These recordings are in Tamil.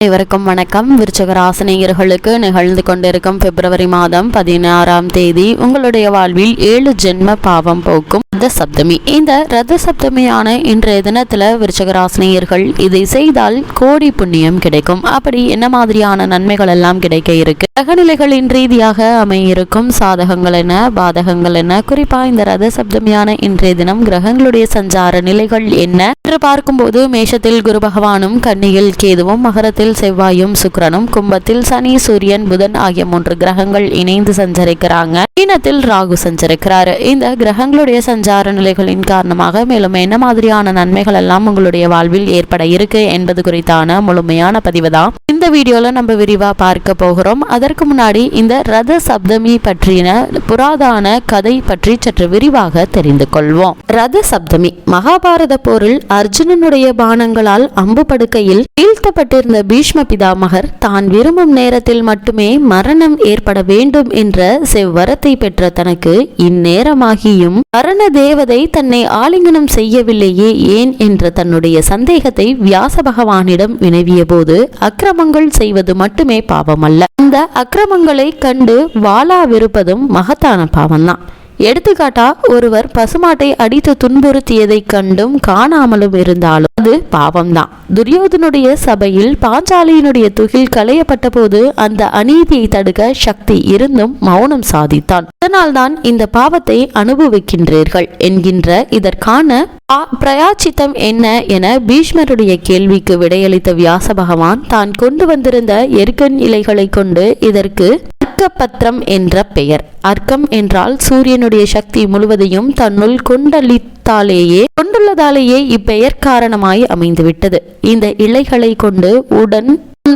அனைவருக்கும் வணக்கம். விருச்சக ராசினியர்களுக்கு நிகழ்ந்து கொண்டிருக்கும் பிப்ரவரி மாதம் பதினாறாம் தேதி உங்களுடைய வாழ்வில் ஏழு ஜென்ம பாவம் போக்கும் ரத சப்தமி. இந்த ரத சப்தமியான இன்றைய தினத்துல விருச்சக ராசினியர்கள் இதை செய்தால் கோடி புண்ணியம் கிடைக்கும். அப்படி என்ன மாதிரியான நன்மைகள் எல்லாம் கிடைக்க இருக்கு? கிரகநிலைகளின் ரீதியாக அமையிருக்கும் சாதகங்கள் என்ன பாதகங்கள் என்ன? குறிப்பா இந்த ரத சப்தமியான இன்றைய தினம் கிரகங்களுடைய சஞ்சார நிலைகள் என்ன? என்று பார்க்கும்போது மேஷத்தில் குரு பகவானும் கன்னியில் கேதுவும் மகரத்தில் செவ்வாயும் சுக்கரனும் கும்பத்தில் சனி சூரியன் புதன் ஆகிய மூன்று கிரகங்கள் இணைந்து சஞ்சரிக்கிறாங்க. மீனத்தில் ராகு சஞ்சரிக்கிறாரு. இந்த கிரகங்களுடைய சஞ்சார நிலைகளின் காரணமாக மேலும் என்ன மாதிரியான நன்மைகள் எல்லாம் உங்களுடைய வாழ்வில் ஏற்பட இருக்கு என்பது குறித்தான முழுமையான பதிவு தான். இந்த வீடியோல நம்ம விரிவா பார்க்க போகிறோம். அதற்கு முன்னாடி இந்த ரத சப்தமி பற்றின புராதான கதை பற்றி சற்று விரிவாக தெரிந்து கொள்வோம். ரத சப்தமி மகாபாரத போரில் அர்ஜுனனுடைய பானங்களால் அம்பு படுக்கையில் வீழ்த்தப்பட்டிருந்த பீஷ்ம பிதாமகர் தான் விரும்பும் நேரத்தில் மட்டுமே மரணம் ஏற்பட வேண்டும் என்ற செவ்வரத்தை பெற்ற தனக்கு இந்நேரமாகியும் மரண தேவதை தன்னை ஆலிங்கனம் செய்யவில்லையே ஏன்? என்ற தன்னுடைய சந்தேகத்தை வியாச பகவானிடம் வினவிய போது அக்கிரமங்கள் செய்வது மட்டுமே பாவமல்ல. அந்த அக்கிரமங்களை கண்டு வாளாவிருப்பதும் மகத்தான பாவம்தான். எடுத்துக்காட்டா ஒருவர் பசுமாட்டை அடித்து துன்புறுத்தியதைக் கண்டும் காணாமலும் இருந்தாலும் அது பாவம்தான். துரியோதனுடைய சபையில் பாஞ்சாலியினுடைய துகில் களையப்பட்ட போது அந்த அநீதியை தடுக்க சக்தி இருந்தும் மௌனம் சாதித்தான். அதனால்தான் இந்த பாவத்தை அனுபவிக்கின்றீர்கள் என்கின்ற இதற்கான பா- பிரயாச்சித்தம் என்ன என பீஷ்மருடைய கேள்விக்கு விடையளித்த வியாச பகவான் தான் கொண்டு வந்திருந்த எருக்கன் இலைகளை கொண்டு இதற்கு அர்க்கபத்திரம் என்ற பெயர். அர்க்கம் என்றால் சூரியனுடைய சக்தி முழுவதையும் தன்னுள் கொண்டளித்தாலேயே கொண்டுள்ளதாலேயே இப்பெயர் காரணமாய் அமைந்துவிட்டது. இந்த இலைகளை கொண்டு உடன்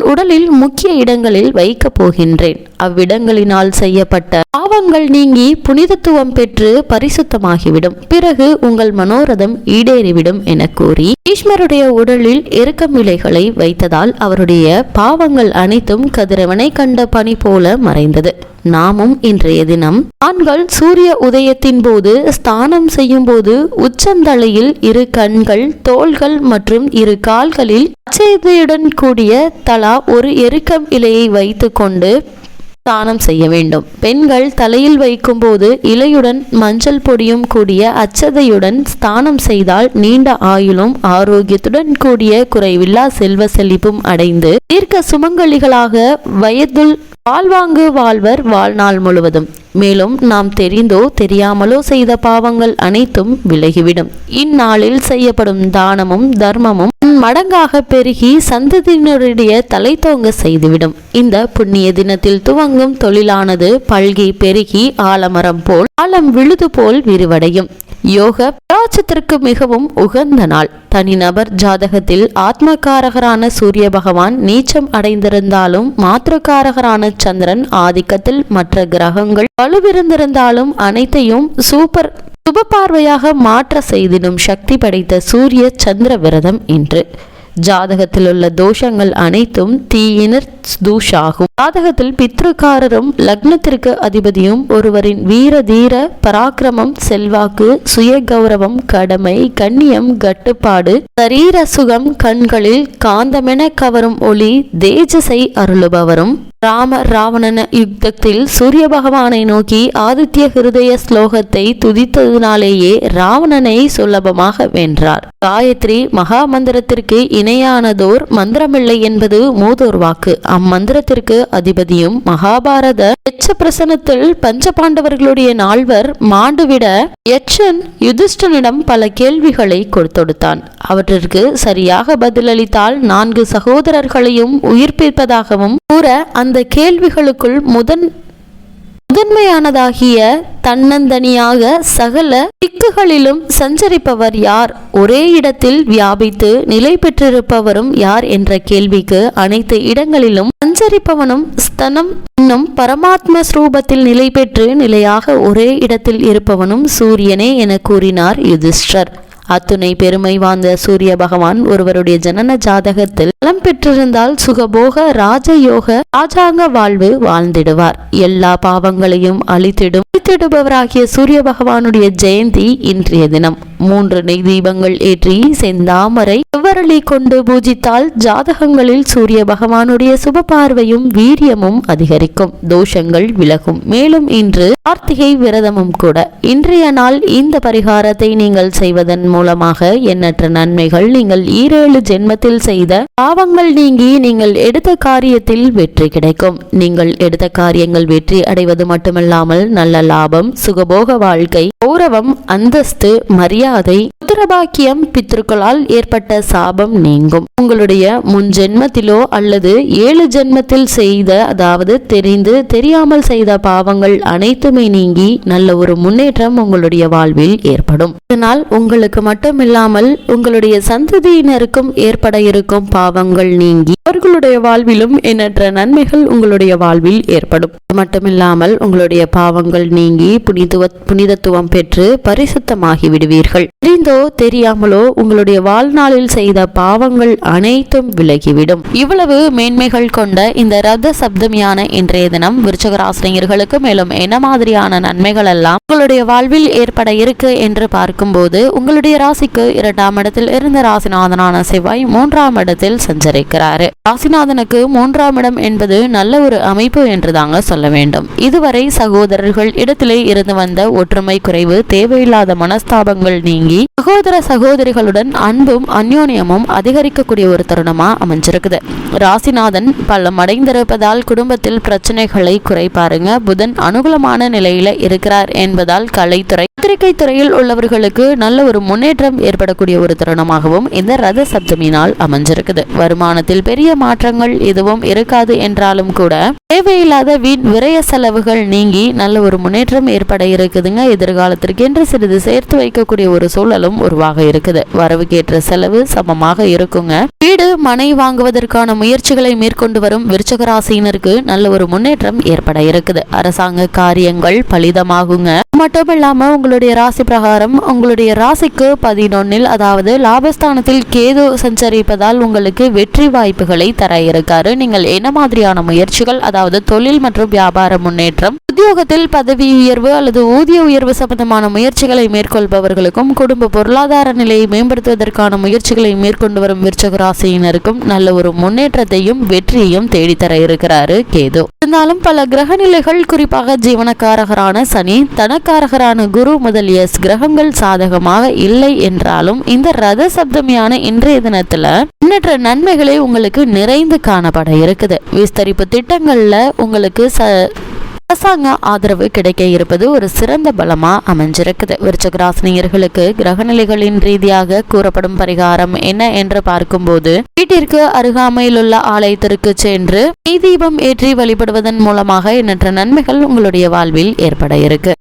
உடலில் முக்கிய இடங்களில் வைக்கப் போகின்றேன். அவ்விடங்களினால் செய்யப்பட்ட பாவங்கள் நீங்கி புனிதத்துவம் பெற்று பரிசுத்தமாகிவிடும். பிறகு உங்கள் மனோரதம் ஈடேறிவிடும் என கூறி பீஷ்மருடைய உடலில் எருக்கம் இலைகளை வைத்ததால் அவருடைய பாவங்கள் அனைத்தும் கதிரவனை கண்ட பனி போல மறைந்தது. நாமும் இன்றைய தினம் ஆண்கள் சூரிய உதயத்தின் போது ஸ்தானம் செய்யும் போது உச்சந்தலையில் இரு கண்கள் தோள்கள் மற்றும் இரு கால்களில் அச்சதையுடன் கூடிய தலா ஒரு எருக்கம் இலையை வைத்துக்கொண்டு தானம் செய்ய வேண்டும். பெண்கள் தலையில் வைக்கும்போது இலையுடன் மஞ்சள் பொடியும் கூடிய அச்சதையுடன் ஸ்தானம் செய்தால் நீண்ட ஆயுளும் ஆரோக்கியத்துடன் கூடிய குறைவில்லா செல்வ செழிப்பும் அடைந்து தீர்க்க சுமங்கலிகளாக வயதுள் வாழ்வாங்கு வாழ்வர் வாழ்நாள் முழுவதும். மேலும் நாம் தெரிந்தோ தெரியாமலோ செய்த பாவங்கள் அனைத்தும் விலகிவிடும். இந்நாளில் செய்யப்படும் தானமும் தர்மமும் மடங்காக பெருகி சந்ததியினருடைய தலை தோங்க செய்துவிடும். இந்த புண்ணிய தினத்தில் துவங்கும் தொழிலானது பல்கி பெருகி ஆலமரம் போல் ஆலம் விழுது போல் விரிவடையும். யோக பிராச்சத்திற்கு மிகவும் உகந்த நாள். தனிநபர் ஜாதகத்தில் ஆத்மகாரகரான சூரிய பகவான் நீச்சம் அடைந்திருந்தாலும் மாத்திரக்காரகரான சந்திரன் ஆதிக்கத்தில் மற்ற கிரகங்கள் வலுவிருந்திருந்தாலும் அனைத்தையும் சூப்பர் சுப பார்வையாக மாற்ற செய்திடும் சக்தி படைத்த சூரிய சந்திர விரதம் இன்று. ஜாதகத்தில் உள்ள தோஷங்கள் அனைத்தும் தீயினர் தூஷாகும். ஜாதகத்தில் பித்ருக்காரரும் லக்னத்திற்கு அதிபதியும் ஒருவரின் வீர தீர பராக்கிரமம் செல்வாக்கு சுய கௌரவம் கடமை கண்ணியம் கட்டுப்பாடு சரீர சுகம் கண்களில் காந்தமென கவரும் ஒளி தேஜசை அருளுபவரும். ராம ராவணன யுத்தத்தில் சூரிய பகவானை நோக்கி ஆதித்ய ஹிருதய ஸ்லோகத்தை துதித்ததினாலேயே ராவணனை சுலபமாக வென்றார். காயத்ரி மகா மந்திரத்திற்கு இணையானதோர் மந்திரமில்லை என்பது மூதோர் வாக்கு. அம்மந்திரத்திற்கு அதிபதியும் மகாபாரத எச்ச பிரசனத்தில் பஞ்ச பாண்டவர்களுடைய நால்வர் மாண்டுவிட யட்சன் யுதிஷ்டனிடம் பல கேள்விகளை கொடுத்தொடுத்தான். அவற்றிற்கு சரியாக பதிலளித்தால் நான்கு சகோதரர்களையும் உயிர்ப்பிப்பதாகவும் கூற அந்த கேள்விகளுக்குள் முதன் முதன்மையானதாகிய தன்னந்தனியாக சகல திக்குகளிலும் சஞ்சரிப்பவர் யார்? ஒரே இடத்தில் வியாபித்து நிலை பெற்றிருப்பவரும் யார் என்ற கேள்விக்கு அனைத்து இடங்களிலும் சஞ்சரிப்பவனும் ஸ்தனம் என்னும் பரமாத்ம ஸ்ரூபத்தில் நிலை பெற்று நிலையாக ஒரே இடத்தில் இருப்பவனும் சூரியனே என கூறினார் யுதிஷ்டர். அத்துணை பெருமை வாய்ந்த சூரிய பகவான் ஒருவருடைய ஜனன ஜாதகத்தில் பலம் பெற்றிருந்தால் சுகபோக ராஜயோக ராஜாங்க வாழ்வு வாழ்ந்திடுவார். எல்லா பாவங்களையும் அழித்திடும் அழித்திடுபவராகிய சூரிய பகவானுடைய ஜெயந்தி இன்றைய தினம். மூன்று நெய் தீபங்கள் ஏற்றி செந்தாமரை செவ்வரளி கொண்டு பூஜித்தால் ஜாதகங்களில் சூரிய பகவானுடைய சுப பார்வையும் வீரியமும் அதிகரிக்கும். தோஷங்கள் விலகும். மேலும் இன்று கார்த்திகை விரதமும் கூட. இன்றைய நாள் இந்த பரிகாரத்தை நீங்கள் செய்வதன் மூலமாக எண்ணற்ற நன்மைகள் நீங்கள் ஈரேழு ஜென்மத்தில் செய்த பாவங்கள் நீங்கி நீங்கள் எடுத்த காரியத்தில் வெற்றி கிடைக்கும். நீங்கள் எடுத்த காரியங்கள் வெற்றி அடைவது மட்டுமல்லாமல் நல்ல லாபம் சுகபோக வாழ்க்கை கௌரவம் அந்தஸ்து மரியாதை புத்திரபாக்கியம் பித்ருக்களால் ஏற்பட்ட சாபம் நீங்கும். உங்களுடைய முன் ஜென்மத்திலோ அல்லது ஏழு ஜென்மத்தில் செய்த அதாவது தெரிந்து தெரியாமல் செய்த பாவங்கள் அனைத்துமே நீங்கி நல்ல ஒரு முன்னேற்றம் உங்களுடைய வாழ்வில் ஏற்படும். இதனால் உங்களுக்கு மட்டுமில்லாமல் உங்களுடைய சந்ததியினருக்கும் ஏற்பட இருக்கும் பாவங்கள் நீங்கி அவர்களுடைய வாழ்விலும் எண்ணற்ற நன்மைகள் உங்களுடைய வாழ்வில் ஏற்படும். அது மட்டுமில்லாமல் உங்களுடைய பாவங்கள் நீங்கி புனிதுவ புனிதத்துவம் பெற்று பரிசுத்தமாகி விடுவீர்கள். தெரிந்தோ தெரியாமலோ உங்களுடைய வாழ்நாளில் செய்த பாவங்கள் அனைத்தும் விலகிவிடும். இவ்வளவு மேன்மைகள் கொண்ட இந்த ரத சப்தமியான இன்றைய தினம் விருச்சகராசிரியர்களுக்கு மேலும் என்ன மாதிரியான நன்மைகள் எல்லாம் உங்களுடைய வாழ்வில் ஏற்பட இருக்கு என்று பார்க்கும்போது உங்களுடைய ராசிக்கு இரண்டாம் இடத்தில் இருந்த ராசிநாதனான செவ்வாய் மூன்றாம் இடத்தில் சஞ்சரிக்கிறாரு. ராசிநாதனுக்கு மூன்றாம் இடம் என்பது நல்ல ஒரு அமைப்பு என்று தாங்க சொல்ல வேண்டும். இதுவரை சகோதரர்கள் இடத்திலே இருந்து வந்த ஒற்றுமை குறைவு தேவையில்லாத மனஸ்தாபங்கள் நீங்கி சகோதர சகோதரிகளுடன் அன்பும் அந்யோன்யமும் அதிகரிக்கக்கூடிய ஒரு தருணமா அமைஞ்சிருக்குது. ராசிநாதன் பல மடைந்திருப்பதால் குடும்பத்தில் பிரச்சனைகளை குறைப்பாருங்க புதன் அனுகூலமான நிலையில இருக்கிறார் என்பதால் கலைத்துறை பத்திரிகை துறையில் உள்ளவர்களுக்கு நல்ல ஒரு முன்னேற்றம் ஏற்படக்கூடிய ஒரு தருணமாகவும் இந்த ரத சப்தமி நாள் அமைஞ்சிருக்குது. வருமானத்தில் பெரிய மாற்றங்கள் எதுவும் இருக்காது என்றாலும் கூட தேவையில்லாத வீண் விரய செலவுகள் நீங்கி நல்ல ஒரு முன்னேற்றம் ஏற்பட இருக்குதுங்க. எதிர்காலத்திற்கு என்று சிறிது சேர்த்து வைக்கக்கூடிய ஒரு சூழலும் உருவாக இருக்குது. வரவுக்கேற்ற செலவு சமமாக இருக்குங்க. வீடு மனை வாங்குவதற்கான முயற்சிகளை மேற்கொண்டு வரும் விருச்சக ராசியினருக்கு நல்ல ஒரு முன்னேற்றம் ஏற்பட இருக்குது. அரசாங்க காரியங்கள் பலிதமாகுங்க. மட்டும் இல்லாமல் உங்களுடைய ராசி பிரகாரம் உங்களுடைய ராசிக்கு பதினொன்னில் அதாவது லாபஸ்தானத்தில் கேது சஞ்சரிப்பதால் உங்களுக்கு வெற்றி வாய்ப்புகளை தர இருக்காரு. நீங்கள் என்ன மாதிரியான முயற்சிகள் அதாவது தொழில் மற்றும் வியாபார முன்னேற்றம் உத்தியோகத்தில் பதவி உயர்வு அல்லது ஊதிய உயர்வு சம்பந்தமான முயற்சிகளை மேற்கொள்பவர்களுக்கும் குடும்ப பொருளாதார நிலையை மேம்படுத்துவதற்கான முயற்சிகளை மேற்கொண்டு வரும் விருச்சக ராசியினருக்கும் நல்ல ஒரு முன்னேற்றத்தையும் வெற்றியையும் தேடித்தர இருக்கிறாரு கேது. இருந்தாலும் பல கிரக நிலைகள் குறிப்பாக ஜீவனக்காரகரான சனி தனக்கு தனக்காரகரான குரு முதலிய கிரகங்கள் சாதகமாக இல்லை என்றாலும் இந்த ரத சப்தமியான இன்றைய தினத்துல எண்ணற்ற நன்மைகளை உங்களுக்கு நிறைந்து காணப்பட இருக்குது. விஸ்தரிப்பு திட்டங்கள்ல உங்களுக்கு ச அரசாங்க ஆதரவு கிடைக்க இருப்பது ஒரு சிறந்த பலமா அமைஞ்சிருக்குது. விருச்சகராசினியர்களுக்கு கிரகநிலைகளின் ரீதியாக கூறப்படும் பரிகாரம் என்ன என்று பார்க்கும்போது வீட்டிற்கு அருகாமையில் உள்ள ஆலயத்திற்கு சென்று நெய் தீபம் ஏற்றி வழிபடுவதன் மூலமாக எண்ணற்ற நன்மைகள் உங்களுடைய வாழ்வில் ஏற்பட இருக்கு.